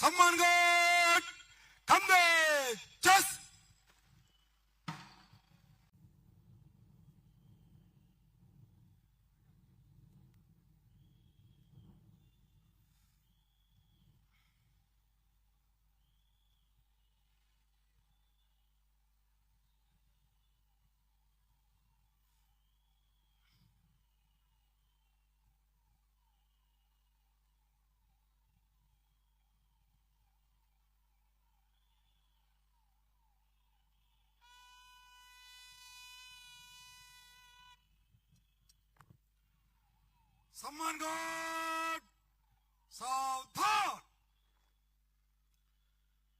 సమ్మాన్ గడ్ కందే చెస్ సమ్మాన్ గడ్ సావధాన్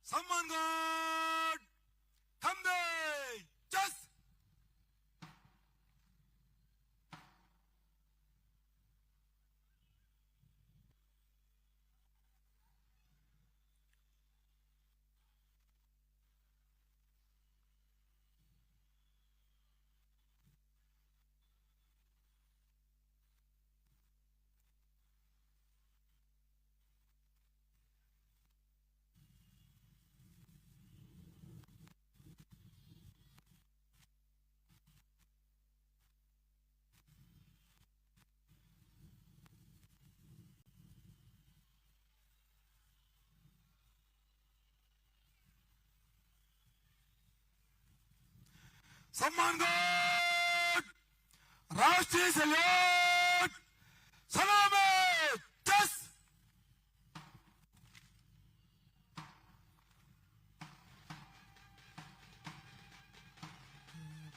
సమ్మాన్ గడ్ కందే చెస్ సమ్మాన్ గడ్! రాష్ట్రీయ సల్యూట్! సలామే! చెస్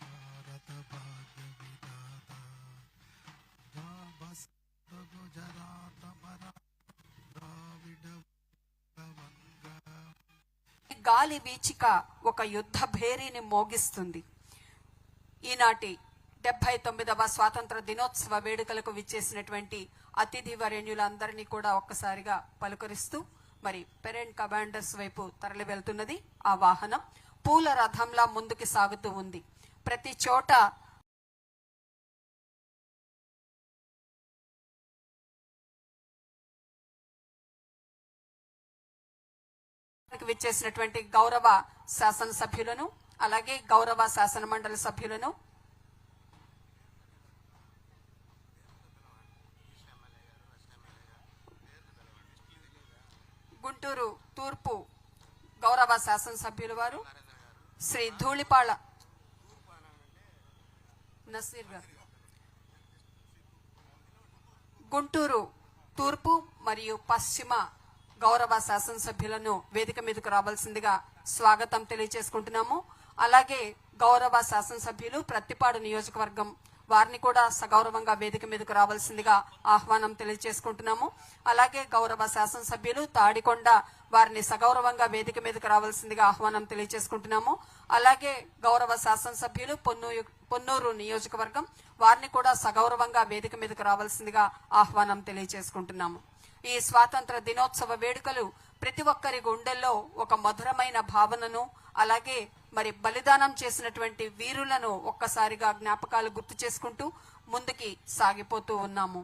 భారత భాగ్య విధాత గుజరాత గాలి వీచిక ఒక యుద్ధ భేరీని మోగిస్తుంది. ఈనాటి డెబ్బై తొమ్మిదవ స్వాతంత్ర దినోత్సవ వేడుకలకు విచ్చేసినటువంటి అతిథి వరేణ్యులందరినీ కూడా ఒక్కసారిగా పలుకరిస్తూ మరి పెరెంట్ కమాండర్స్ వైపు తరలి వెళ్తున్నది ఆ వాహనం. పూల రథంలా ముందుకు సాగుతూ ఉంది. ప్రతి చోట విచ్చేసినటువంటి గౌరవ శాసనసభ్యులను అలాగే గౌరవ శాసనమండలి సభ్యులను గుంటూరు తూర్పు గౌరవ శాసనసభ్యులు వారు శ్రీ ధూళిపాళ నసీర్ గారు. గుంటూరు తూర్పు మరియు పశ్చిమ గౌరవ శాసనసభ్యులను వేదిక మీదకు రావాల్సిందిగా స్వాగతం తెలియజేసుకుంటున్నాము. అలాగే గౌరవ శాసనసభ్యులు ప్రత్తిపాడు నియోజకవర్గం వారిని కూడా సగౌరవంగా వేదిక మీదకు రావాల్సిందిగా ఆహ్వానం తెలియజేసుకుంటున్నాము. అలాగే గౌరవ శాసనసభ్యులు తాడికొండ వారిని సగౌరవంగా వేదిక మీదకు రావాల్సిందిగా ఆహ్వానం తెలియజేసుకుంటున్నాము. అలాగే గౌరవ శాసనసభ్యులు పొన్నూరు పొన్నూరు నియోజకవర్గం వారిని కూడా సగౌరవంగా వేదిక మీదకు రావాల్సిందిగా ఆహ్వానం తెలియజేసుకుంటున్నాము. ఈ స్వాతంత్ర దినోత్సవ వేడుకలు ప్రతి ఒక్కరి గుండెల్లో ఒక మధురమైన భావనను అలాగే మరి బలిదానం చేసినటువంటి వీరులను ఒక్కసారిగా జ్ఞాపకాలు గుర్తు చేసుకుంటూ ముందుకి సాగిపోతూ ఉన్నాము.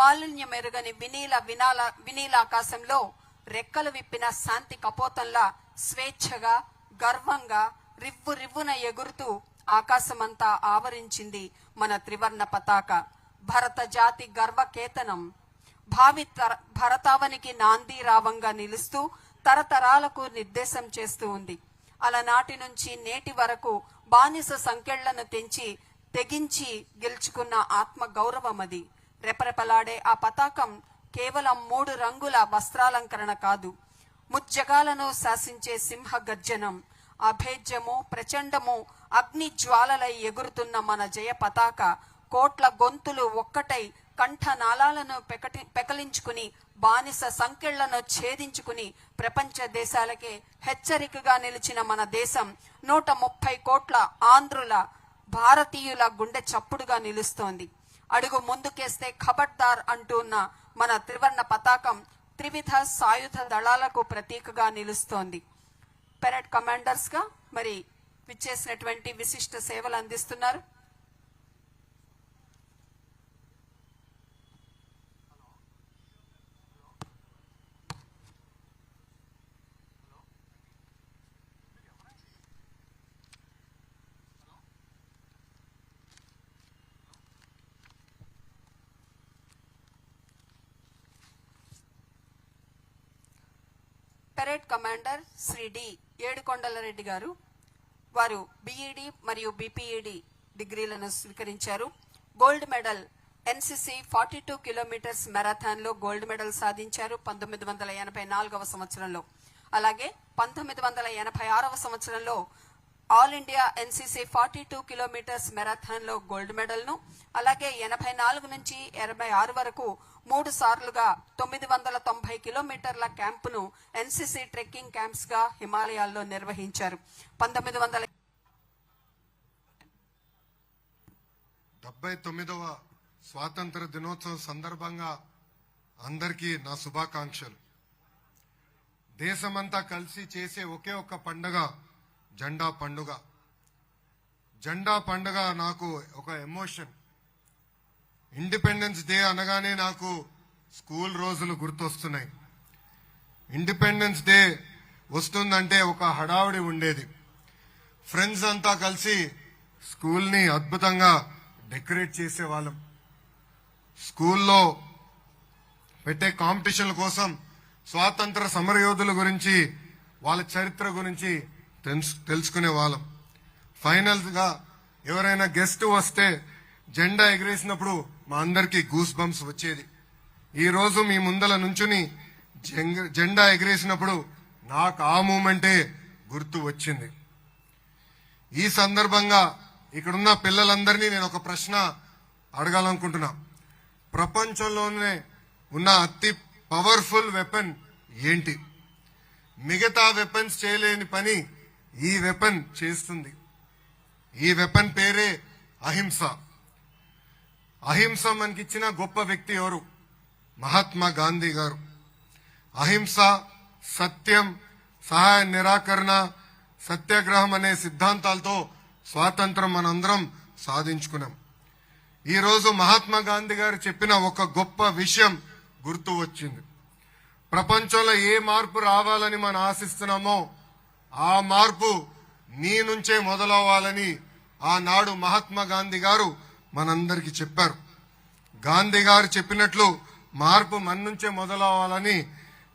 మాలిన్య మెరుగని వినీల వినాల వినీలాకాశంలో రెక్కలు విప్పిన శాంతి కపోతంలా స్వేచ్ఛగా గర్వంగా రివ్వు రివ్వున ఎగురుతూ ఆకాశమంతా ఆవరించింది మన త్రివర్ణ పతాక. భరత జాతి గర్వకేతనం. భావి భరతావనికి నాంది రావంగా నిలుస్తూ తరతరాలకు నిర్దేశం చేస్తూ ఉంది. అలనాటి నుంచి నేటి వరకు బానిస సంఖ్యలను తెంచి తెగించి గెలుచుకున్న ఆత్మ గౌరవం అది. రెపరెపలాడే ఆ పతాకం కేవలం మూడు రంగుల వస్త్రాలంకరణ కాదు. ముజ్జగాలను శాసించే సింహ గర్జనం అభేద్యము ప్రచండము అగ్ని జ్వాలలై ఎగురుతున్న మన జయ పతాక కోట్ల గొంతులు ఒక్కటై కంఠనాళాలను పెకటి పెకలించుకుని బానిస సంకెళ్ళను ఛేదించుకుని ప్రపంచ దేశాలకే హెచ్చరికగా నిలిచిన మన దేశం నూట ముప్పై కోట్ల ఆంధ్రుల భారతీయుల గుండె చప్పుడుగా నిలుస్తోంది. అడుగు ముందుకేస్తే ఖబర్దార్ అంటున్న మన త్రివర్ణ పతాకం త్రివిధ సాయుధ దళాలకు ప్రతీకగా నిలుస్తోంది. పెరడ్ కమాండర్స్గా మరి విచ్చేసినటువంటి విశిష్ట సేవలు అందిస్తున్నారు. Parade commander Shri D Yedukondala Reddy గారు వారు బిఈడి మరియు బిపిఈడి డిగ్రీలను స్వీకరించారు. Gold medal NCC forty two kilometers మారథాన్లో gold medal సాధించారు పంతొమ్మిది వందల ఎనభై నాలుగవ సంవత్సరంలో. అలాగే పంతొమ్మిది వందల ఎనభై ఆరవ సంవత్సరంలో all India NCC forty two kilometers మెరాథాన్లో లో గోల్డ్ మెడల్ను అలాగే ఎనభై నాలుగు నుంచి ఎనభై ఆరు వరకు మూడు సార్లుగా తొమ్మిది వందల తొంభై కిలోమీటర్ల క్యాంపును ఎన్సిసి ట్రెక్కింగ్ క్యాంప్స్గా హిమాలయాల్లో నిర్వహించారు. పంతొమ్మిది వందల డెబ్బై తొమ్మిదవ స్వాతంత్ర దినోత్సవం సందర్భంగా అందరికీ నా శుభాకాంక్షలు. దేశమంతా కలిసి చేసే ఒకే ఒక్క పండుగ జెండా పండుగ. జెండా పండుగ నాకు ఒక ఎమోషన్. ఇండిపెండెన్స్ డే అనగానే నాకు స్కూల్ రోజులు గుర్తొస్తున్నాయి. ఇండిపెండెన్స్ డే వస్తుందంటే ఒక హడావుడి ఉండేది. ఫ్రెండ్స్ అంతా కలిసి స్కూల్ని అద్భుతంగా డెకరేట్ చేసేవాళ్ళం. స్కూల్లో పెట్టే కాంపిటీషన్ల కోసం స్వాతంత్ర సమరయోధుల గురించి వాళ్ళ చరిత్ర గురించి తెలుసుకునే వాళ్ళం. ఫైనల్గా ఎవరైనా గెస్ట్ వస్తే జెండా ఎగిరేసినప్పుడు మా అందరికీ గూస్ బంప్స్ వచ్చేది. ఈ రోజు మీ ముందల నుంచుని జెండా ఎగిరేసినప్పుడు నాకు ఆ మూమెంటే గుర్తు వచ్చింది. ఈ సందర్భంగా ఇక్కడున్న పిల్లలందరినీ నేను ఒక ప్రశ్న అడగాలనుకుంటున్నా. ప్రపంచంలోనే ఉన్న అతి పవర్ఫుల్ వెపన్ ఏంటి? మిగతా వెపన్స్ చేయలేని పని ఈ వెపన్ చేస్తుంది. ఈ వెపన్ పేరే అహింస. అహింస మనకిచ్చిన గొప్ప వ్యక్తి ఎవరు? మహాత్మా గాంధీ గారు. అహింస సత్యం సహాయ నిరాకరణ సత్యాగ్రహం అనే సిద్ధాంతాలతో స్వాతంత్రం మనందరం సాధించుకున్నాం. ఈరోజు మహాత్మా గాంధీ గారు చెప్పిన ఒక గొప్ప విషయం గుర్తు వచ్చింది ప్రపంచంలో ఏ మార్పు రావాలని మనం ఆశిస్తున్నామో ఆ మార్పు నీ నుంచే మొదలవ్వాలని ఆనాడు మహాత్మా గాంధీ గారు మనందరికి చెప్పారు. గాంధీ గారు చెప్పినట్లు మార్పు మన నుంచే మొదలవ్వాలని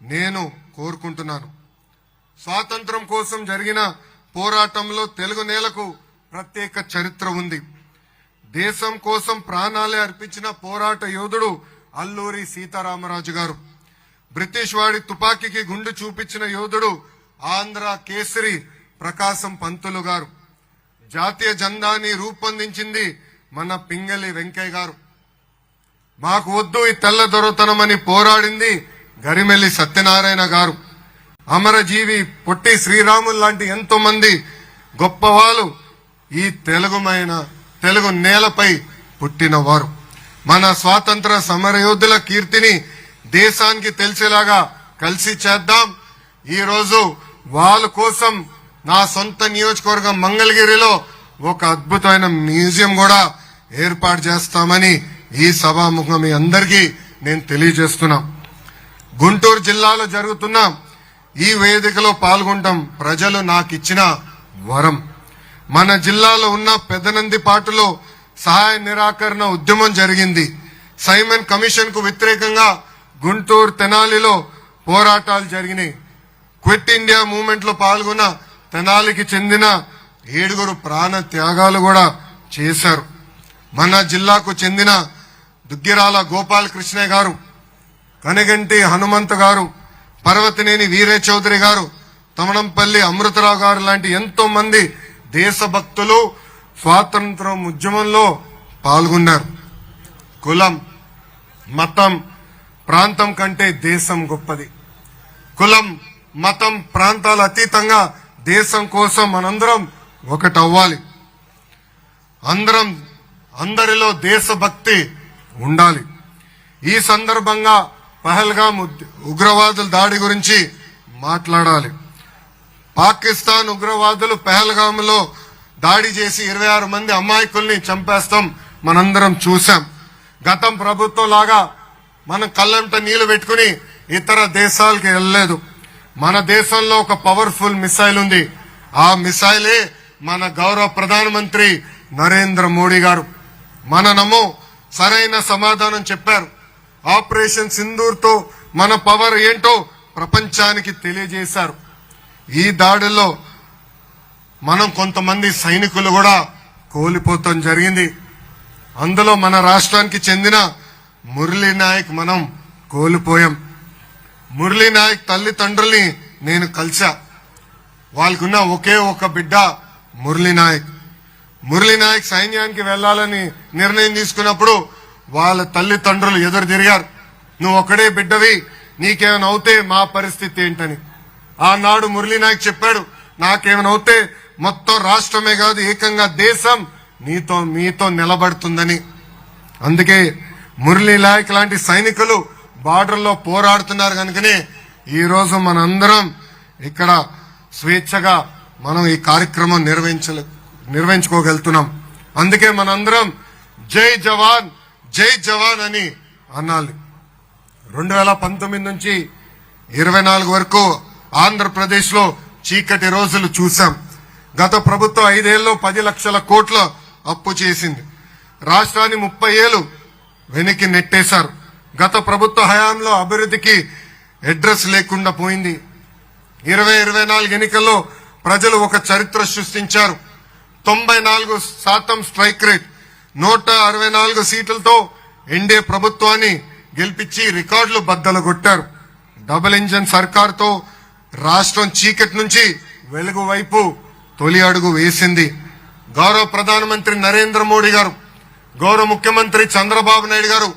నేను కోరుకుంటున్నాను. స్వాతంత్రం కోసం జరిగిన పోరాటంలో తెలుగు నేలకు ప్రత్యేక చరిత్ర ఉంది. దేశం కోసం ప్రాణాలే అర్పించిన పోరాట యోధుడు అల్లూరి సీతారామరాజు గారు. బ్రిటిష్ వాడి తుపాకీకి గుండు చూపించిన యోధుడు ఆంధ్ర కేసరి ప్రకాశం పంతులు గారు. జాతీయ జెండాని రూపొందించింది మన పింగళి వెంకయ్య గారు. మాకు వద్దు ఈ తెల్ల దొరతనమని పోరాడింది గరిమెల్లి సత్యనారాయణ గారు. అమరజీవి పొట్టి శ్రీరాములు లాంటి ఎంతో మంది గొప్పవాళ్ళు ఈ తెలుగుమైన తెలుగు నేలపై పుట్టినవారు. మన స్వాతంత్ర సమరయోధుల కీర్తిని దేశానికి తెలిసేలాగా కలిసి చేద్దాం. ఈ రోజు వాళ్ళ కోసం నా సొంత నియోజకవర్గం మంగళగిరిలో ఒక అద్భుతమైన మ్యూజియం కూడా ఏర్పాటు చేస్తామని ఈ సభాముఖం మీ అందరికీ నేను తెలియజేస్తున్నా. గుంటూరు జిల్లాలో జరుగుతున్న ఈ వేదికలో పాల్గొనడం ప్రజలు నాకు ఇచ్చిన వరం. మన జిల్లాలో ఉన్న పెదనందిపాటులో సహాయ నిరాకరణ ఉద్యమం జరిగింది. సైమన్ కమిషన్కు వ్యతిరేకంగా గుంటూరు తెనాలిలో పోరాటాలు జరిగినాయి. క్విట్ ఇండియా మూవ్మెంట్లో పాల్గొన్న తెనాలికి చెందిన ఏడుగురు ప్రాణ త్యాగాలు కూడా చేశారు. మన జిల్లాకు చెందిన దుగ్గిరాల గోపాల్ గారు కనగంటి హనుమంత్ గారు పర్వతినేని వీరే చౌదరి గారు తమణంపల్లి అమృతరావు గారు లాంటి ఎంతో మంది దేశభక్తులు స్వాతంత్రం ఉద్యమంలో పాల్గొన్నారు. కులం మతం ప్రాంతం కంటే దేశం గొప్పది. కులం మతం ప్రాంతాల అతీతంగా దేశం కోసం మనందరం ఒకటవ్వాలి. అందరం అందరిలో దేశభక్తి ఉండాలి. ఈ సందర్భంగా పహల్గాం ఉగ్రవాదుల దాడి గురించి మాట్లాడాలి. పాకిస్తాన్ ఉగ్రవాదులు పహల్గాంలో దాడి చేసి ఇరవై ఆరు మంది అమాయకుల్ని చంపేస్తాం మనందరం చూసాం గతం ప్రభుత్వం లాగా మనం కళ్ళంట నీళ్ళు పెట్టుకుని ఇతర దేశాలకు వెళ్ళలేదు. మన దేశంలో ఒక పవర్ఫుల్ మిసైల్ ఉంది. ఆ మిసైలే మన గౌరవ ప్రధానమంత్రి నరేంద్ర మోడీ గారు. మననము సరైన సమాధానం చెప్పారు. ఆపరేషన్ సింధూర్తో మన పవర్ ఏంటో ప్రపంచానికి తెలియజేశారు. ఈ దాడిలో మనం కొంతమంది సైనికులు కూడా కోల్పోతాం జరిగింది. అందులో మన రాష్ట్రానికి చెందిన మురళీ నాయక్ మనం కోల్పోయాం. మురళీ నాయక్ తల్లిదండ్రుల్ని నేను కలిసా వాళ్ళకున్న ఒకే ఒక బిడ్డ మురళీ నాయక్. మురళీ నాయక్ సైన్యానికి వెళ్ళాలని నిర్ణయం తీసుకున్నప్పుడు వాళ్ళ తల్లిదండ్రులు ఎదురు తిరిగారు. నువ్వు ఒకడే బిడ్డవి నీకేమైనా అవుతే మా పరిస్థితి ఏంటని. ఆనాడు మురళీ నాయక్ చెప్పాడు నాకేమైనా అవుతే మొత్తం రాష్ట్రమే కాదు ఏకంగా దేశం నీతో మీతో నిలబడుతుందని. అందుకే మురళీ నాయక్ లాంటి సైనికులు బార్డర్లో పోరాడుతున్నారు కనుకనే ఈ రోజు మనందరం ఇక్కడ స్వేచ్ఛగా మనం ఈ కార్యక్రమం నిర్వహించ నిర్వహించుకోగలుగుతున్నాం. అందుకే మనందరం జై జవాన్ జై జవాన్ అని అనాలి. రెండు వేల పంతొమ్మిది నుంచి ఇరవై నాలుగు వరకు ఆంధ్రప్రదేశ్లో చీకటి రోజులు చూశాం. గత ప్రభుత్వం ఐదేళ్ళలో పది లక్షల కోట్ల అప్పు చేసింది. రాష్ట్రాన్ని ముప్పై ఏళ్ళు వెనక్కి నెట్టేశారు. గత ప్రభుత్వ హయాంలో అభివృద్ధికి అడ్రస్ లేకుండా పోయింది. ఇరవై ఇరవై నాలుగు ఎన్నికల్లో ప్రజలు ఒక చరిత్ర సృష్టించారు. తొంభై నాలుగు శాతం స్ట్రైక్ రేట్ నూట అరవై నాలుగు సీట్లతో ఎన్డీఏ ప్రభుత్వాన్ని గెలిపించి రికార్డులు బద్దలు కొట్టారు డబుల్ ఇంజన్ సర్కార్తో రాష్ట్రం చీకటి నుంచి వెలుగు వైపు తొలి అడుగు వేసింది. గౌరవ ప్రధానమంత్రి నరేంద్ర మోడీ గారు గౌరవ ముఖ్యమంత్రి చంద్రబాబు నాయుడు గారు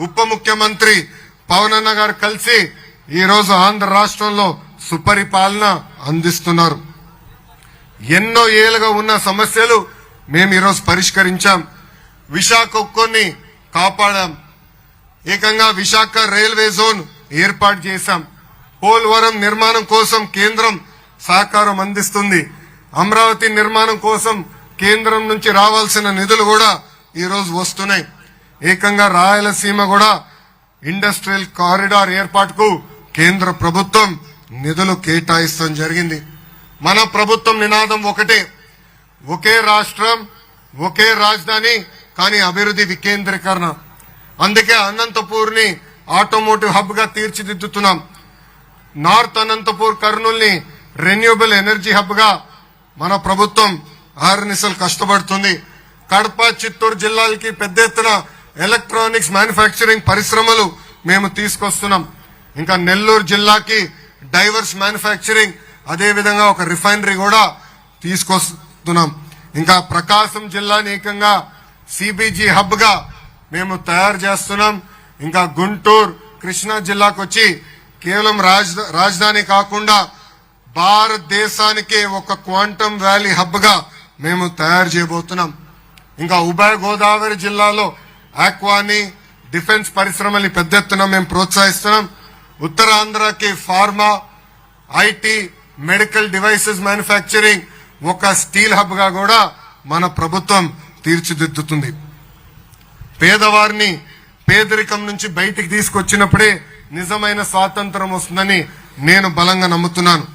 ఉప ముఖ్యమంత్రి పవన్ అన్న గారు కలిసి ఈరోజు ఆంధ్ర రాష్ట్రంలో సుపరిపాలన అందిస్తున్నారు. ఎన్నో ఏళ్ళుగా ఉన్న సమస్యలు మేము ఈరోజు పరిష్కరించాం. విశాఖ ఉక్కుని కాపాడాం. ఏకంగా విశాఖ రైల్వే జోన్ ఏర్పాటు చేశాం. పోలవరం నిర్మాణం కోసం కేంద్రం సహకారం అందిస్తుంది. అమరావతి నిర్మాణం కోసం కేంద్రం నుంచి రావాల్సిన నిధులు కూడా ఈరోజు వస్తున్నాయి. ఏకంగా రాయలసీమ కూడా ఇండస్ట్రియల్ కారిడార్ ఏర్పాటుకు కేంద్ర ప్రభుత్వం నిధులు కేటాయిస్తాం జరిగింది. మన ప్రభుత్వం నినాదం ఒకటే. ఒకే రాష్ట్రం ఒకే రాజధాని కానీ అభివృద్ధి వికేంద్రీకరణ. అందుకే అనంతపూర్ని ఆటోమోటివ్ హబ్గా తీర్చిదిద్దుతున్నాం. నార్త్ అనంతపూర్ కర్నూల్ని రెన్యూబుల్ ఎనర్జీ హబ్గా మన ప్రభుత్వం ఆర్నిసలు కష్టపడుతుంది. కడప చిత్తూరు జిల్లాలకి పెద్ద ఎత్తున ఎలక్ట్రానిక్స్ మ్యానుఫ్యాక్చరింగ్ పరిశ్రమలు మేము తీసుకొస్తున్నాం. ఇంకా నెల్లూరు జిల్లాకి డైవర్స్ మ్యానుఫ్యాక్చరింగ్ అదే విధంగా ఒక రిఫైనరీ కూడా తీసుకొస్తున్నాం. ఇంకా ప్రకాశం జిల్లాని ఏకంగా సిబిజీ హబ్గా మేము తయారు చేస్తున్నాం. ఇంకా గుంటూరు కృష్ణా జిల్లాకు వచ్చి కేవలం రాజధాని కాకుండా భారతదేశానికే ఒక క్వాంటమ్ వ్యాలీ హబ్గా మేము తయారు చేయబోతున్నాం. ఇంకా ఉభయ గోదావరి జిల్లాలో ఆక్వాని డిఫెన్స్ పరిశ్రమల్ని పెద్ద ఎత్తున మేము ప్రోత్సహిస్తున్నాం. ఉత్తరాంధ్రకి pharma IT medical devices manufacturing ఒక స్టీల్ హబ్గా కూడా మన ప్రభుత్వం తీర్చిదిద్దుతుంది. పేదవారిని పేదరికం నుంచి బయటికి తీసుకొచ్చినప్పుడే నిజమైన స్వాతంత్రం వస్తుందని నేను బలంగా నమ్ముతున్నాను.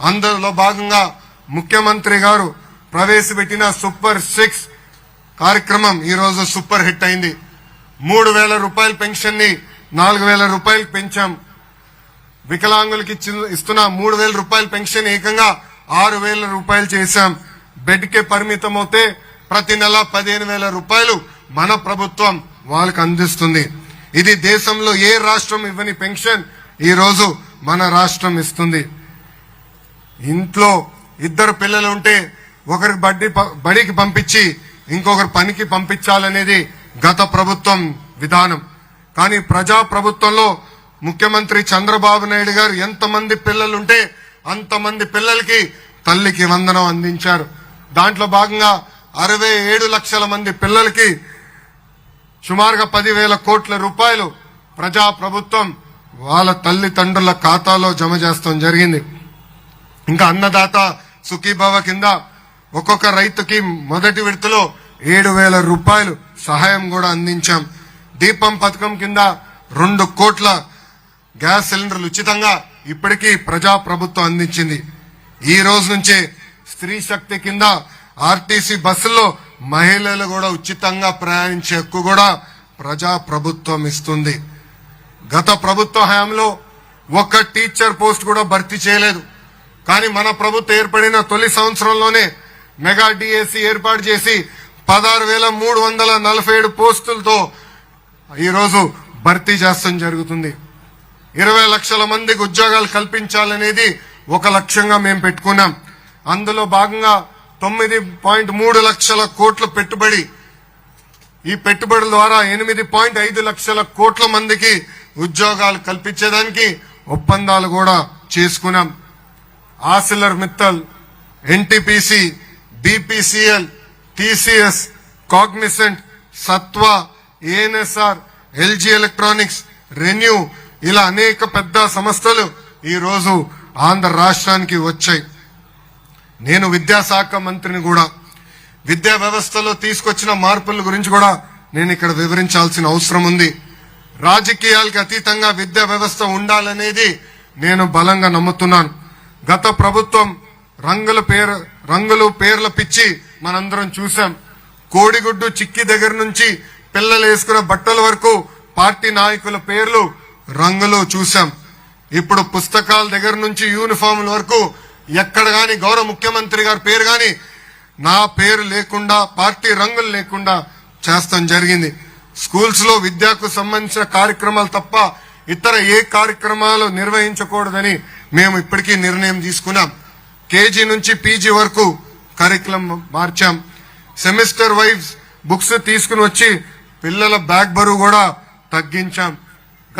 అందులో భాగంగా ముఖ్యమంత్రి గారు ప్రవేశపెట్టిన సూపర్ సిక్స్ కార్యక్రమం ఈ రోజు సూపర్ హిట్ అయింది. మూడు వేల రూపాయల పెన్షన్ని నాలుగు వేల రూపాయలు పెంచాం. వికలాంగులకి ఇస్తున్న. మూడు వేల రూపాయల పెన్షన్ ఏకంగా ఆరు వేల రూపాయలు చేశాం. బెడ్ కే పరిమితం అవుతే ప్రతి నెల పదిహేను వేల రూపాయలు మన ప్రభుత్వం వాళ్ళకు అందిస్తుంది. ఇది దేశంలో ఏ రాష్ట్రం ఇవ్వని పెన్షన్ ఈ రోజు మన రాష్ట్రం ఇస్తుంది. ఇంట్లో ఇద్దరు పిల్లలు ఉంటే ఒకరికి బడ్డీ బడికి పంపించి ఇంకొకరు పనికి పంపించాలనేది గత ప్రభుత్వం విధానం. కానీ ప్రజా ప్రభుత్వంలో ముఖ్యమంత్రి చంద్రబాబు నాయుడు గారు ఎంతమంది పిల్లలుంటే అంతమంది పిల్లలకి తల్లికి వందనం అందించారు. దాంట్లో భాగంగా అరవై ఏడు లక్షల మంది పిల్లలకి సుమారుగా పదివేల కోట్ల రూపాయలు ప్రజా ప్రభుత్వం వాళ్ళ తల్లిదండ్రుల ఖాతాలో జమ చేస్తాం జరిగింది. ఇంకా అన్నదాత సుఖీభావ కింద ఒక్కొక్క రైతుకి మొదటి విడతలో ఏడు వేల రూపాయలు సహాయం కూడా అందించాం. దీపం పథకం కింద రెండు కోట్ల గ్యాస్ సిలిండర్లు ఉచితంగా ఇప్పటికీ ప్రజా ప్రభుత్వం అందించింది. ఈ రోజు నుంచే స్త్రీ శక్తి కింద ఆర్టీసీ బస్సుల్లో మహిళలు కూడా ఉచితంగా ప్రయాణించే హక్కు కూడా ప్రజా ప్రభుత్వం ఇస్తుంది. గత ప్రభుత్వ హయాంలో ఒక్క టీచర్ పోస్ట్ కూడా భర్తీ చేయలేదు. కానీ మన ప్రభుత్వం ఏర్పడిన తొలి సంవత్సరంలోనే మెగా డిఎస్సి ఏర్పాటు చేసి పదహారు వేల మూడు వందల నలభై ఏడు పోస్టులతో ఈరోజు భర్తీ చేస్తాం జరుగుతుంది. ఇరవై లక్షల మందికి ఉద్యోగాలు కల్పించాలనేది ఒక లక్ష్యంగా మేము పెట్టుకున్నాం. అందులో భాగంగా తొమ్మిది పాయింట్ మూడు లక్షల కోట్ల పెట్టుబడి ఈ పెట్టుబడుల ద్వారా ఎనిమిది పాయింట్ ఐదు లక్షల కోట్ల మందికి ఉద్యోగాలు కల్పించేదానికి ఒప్పందాలు కూడా చేసుకున్నాం. Arcelor Mittal NTPC BPCL TCS Cognizant Sattva ANSR LG Electronics ReNew ఇలా అనేక పెద్ద సంస్థలు ఈరోజు ఆంధ్ర రాష్ట్రానికి వచ్చాయి. నేను విద్యాశాఖ మంత్రిని కూడా. విద్యా వ్యవస్థలో తీసుకొచ్చిన మార్పుల గురించి కూడా నేను ఇక్కడ వివరించాల్సిన అవసరం ఉంది. రాజకీయాలకి అతీతంగా విద్యా వ్యవస్థ ఉండాలనేది నేను బలంగా నమ్ముతున్నాను. గత ప్రభుత్వం రంగుల పేరు రంగులు పేర్ల పిచ్చి మనందరం చూసాం కోడిగుడ్డు చిక్కి దగ్గర నుంచి పిల్లలు వేసుకున్న బట్టల వరకు పార్టీ నాయకుల పేర్లు రంగులు చూసాం ఇప్పుడు పుస్తకాల దగ్గర నుంచి యూనిఫామ్ల వరకు ఎక్కడ గాని గౌరవ ముఖ్యమంత్రి గారి పేరు గాని నా పేరు లేకుండా పార్టీ రంగులు లేకుండా చేస్తాం జరిగింది. స్కూల్స్లో విద్యకు సంబంధించిన కార్యక్రమాలు తప్ప ఇతర ఏ కార్యక్రమాలు నిర్వహించకూడదని మేము ఇప్పటికీ నిర్ణయం తీసుకున్నాం. కేజీ నుంచి పీజీ వరకు కరికులం మార్చాం. సెమిస్టర్ వైజ్ బుక్స్ తీసుకుని వచ్చి పిల్లల బ్యాగ్ బరువు కూడా తగ్గించాం.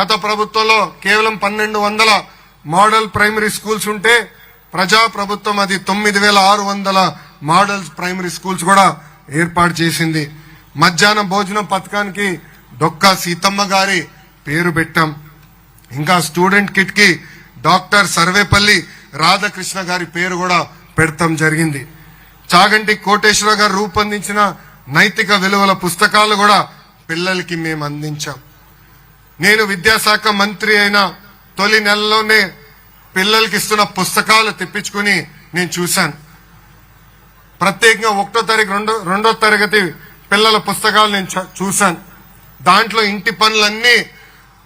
గత ప్రభుత్వంలో కేవలం పన్నెండు వందల మోడల్ ప్రైమరీ స్కూల్స్ ఉంటే ప్రజా ప్రభుత్వం అది తొమ్మిది వేల ఆరు వందల మోడల్ ప్రైమరీ స్కూల్స్ కూడా ఏర్పాటు చేసింది. మధ్యాహ్న భోజనం పథకానికి డొక్కా సీతమ్మ గారి పేరు పెట్టాం. ఇంకా స్టూడెంట్ కిట్కి డాక్టర్ సర్వేపల్లి రాధాకృష్ణ గారి పేరు కూడా పెడతాం జరిగింది. చాగంటి కోటేశ్వర గారు రూపొందించిన నైతిక విలువల పుస్తకాలు కూడా పిల్లలకి మేము అందించాం. నేను విద్యాశాఖ మంత్రి అయిన తొలి నెలలోనే పిల్లలకి ఇస్తున్న పుస్తకాలు తెప్పించుకుని నేను చూశాను. ప్రత్యేకంగా ఒకటో తారీఖు రెండో రెండో తరగతి పిల్లల పుస్తకాలు నేను చ- చూశాను. దాంట్లో ఇంటి పనులన్నీ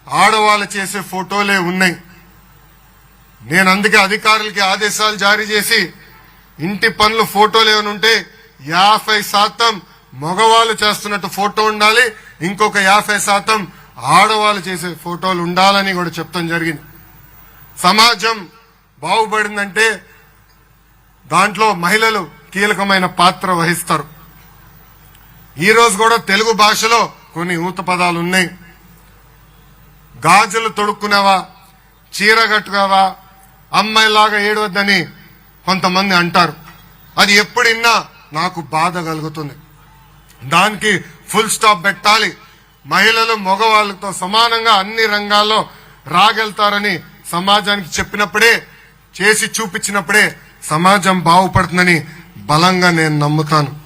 ఆడవాళ్ళు చేసే ఫోటోలే ఉన్నాయి. నేను అందుకే అధికారులకి ఆదేశాలు జారీ చేసి ఇంటి పనులు ఫోటోలు ఏమైనా ఉంటే యాభై శాతం మగవాళ్ళు చేస్తున్నట్టు ఫోటో ఉండాలి. ఇంకొక యాభై శాతం ఆడవాళ్ళు చేసే ఫోటోలు ఉండాలని కూడా చెప్తాం జరిగింది. సమాజం బాగుపడిందంటే దాంట్లో మహిళలు కీలకమైన పాత్ర వహిస్తారు. ఈరోజు కూడా తెలుగు భాషలో కొన్ని ఊత పదాలు ఉన్నాయి. గాజులు తొడుక్కునేవా చీర కట్టుకోవా అమ్మాయిలాగా ఏడవద్దని కొంతమంది అంటారు అది ఎప్పుడిన్నా నాకు బాధ కలుగుతుంది. దానికి ఫుల్ స్టాప్ పెట్టాలి. మహిళలు మగవాళ్ళతో సమానంగా అన్ని రంగాల్లో రాగెళ్తారని సమాజానికి చెప్పినప్పుడే చేసి చూపించినప్పుడే సమాజం బాగుపడుతుందని బలంగా నేను నమ్ముతాను.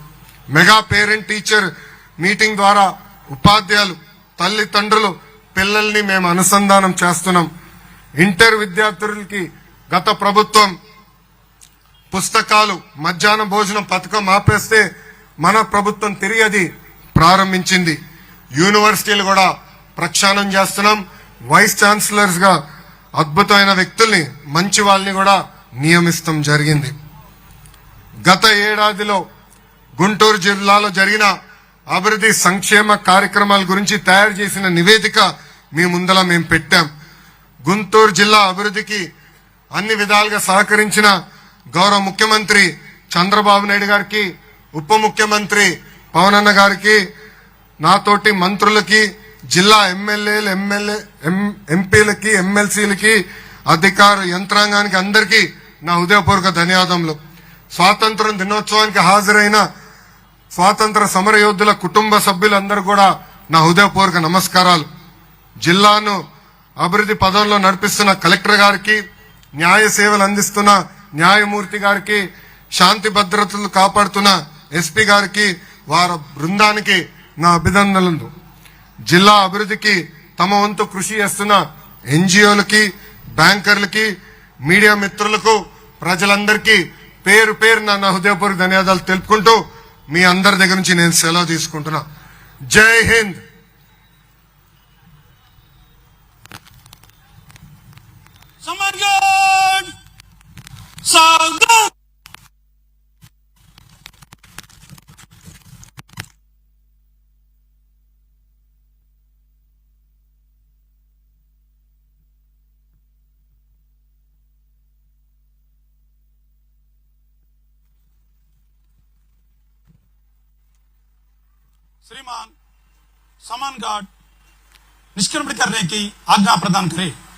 మెగా పేరెంట్ టీచర్ మీటింగ్ ద్వారా ఉపాధ్యాయులు తల్లిదండ్రులు పిల్లల్ని మేము అనుసంధానం చేస్తున్నాం. ఇంటర్ విద్యార్థులకి గత ప్రభుత్వం పుస్తకాలు మధ్యాహ్న భోజనం పథకం ఆపేస్తే మన ప్రభుత్వం తిరిగి అది ప్రారంభించింది. యూనివర్సిటీలు కూడా ప్రక్షాళన చేస్తున్నాం. వైస్ ఛాన్సలర్స్గా అద్భుతమైన వ్యక్తుల్ని మంచి వాళ్ళని కూడా నియమిస్తాం జరిగింది. గత ఏడాదిలో గుంటూరు జిల్లాలో జరిగిన అభివృద్ధి సంక్షేమ కార్యక్రమాల గురించి తయారు చేసిన నివేదిక మీ ముందల మేము పెట్టాం. గుంటూరు జిల్లా అభివృద్ధికి అన్ని విధాలుగా సహకరించిన గౌరవ ముఖ్యమంత్రి చంద్రబాబు నాయుడు గారికి ఉప ముఖ్యమంత్రి పవనన్న గారికి నాతోటి మంత్రులకి జిల్లా ఎమ్మెల్యేలు ఎమ్మెల్యే ఎం- ఎంపీలకి ఎమ్మెల్సీలకి అధికార యంత్రాంగానికి అందరికీ నా హృదయపూర్వక ధన్యవాదములు. స్వాతంత్ర్యం దినోత్సవానికి హాజరైన స్వాతంత్ర సమర యోధుల కుటుంబ సభ్యులందరూ కూడా నా హృదయపూర్వక నమస్కారాలు. జిల్లాను అభివృద్ధి పదంలో నడిపిస్తున్న కలెక్టర్ గారికి న్యాయ సేవలు అందిస్తున్న న్యాయమూర్తి గారికి శాంతి భద్రతలు కాపాడుతున్న ఎస్పీ గారికి వారి బృందానికి నా అభినందనలు. జిల్లా అభివృద్ధికి తమ వంతు కృషి చేస్తున్న ఎన్జిఓలకి బ్యాంకర్లకి మీడియా మిత్రులకు ప్రజలందరికీ పేరు పేరు నా హృదయపూర్వక ధన్యవాదాలు తెలుపుకుంటూ మీ అందరి దగ్గర నుంచి నేను సెలవు తీసుకుంటున్నా. జై హింద్! Someone श्रीमान समान गार्ड निष्क्रमण करने की आज्ञा प्रदान करें।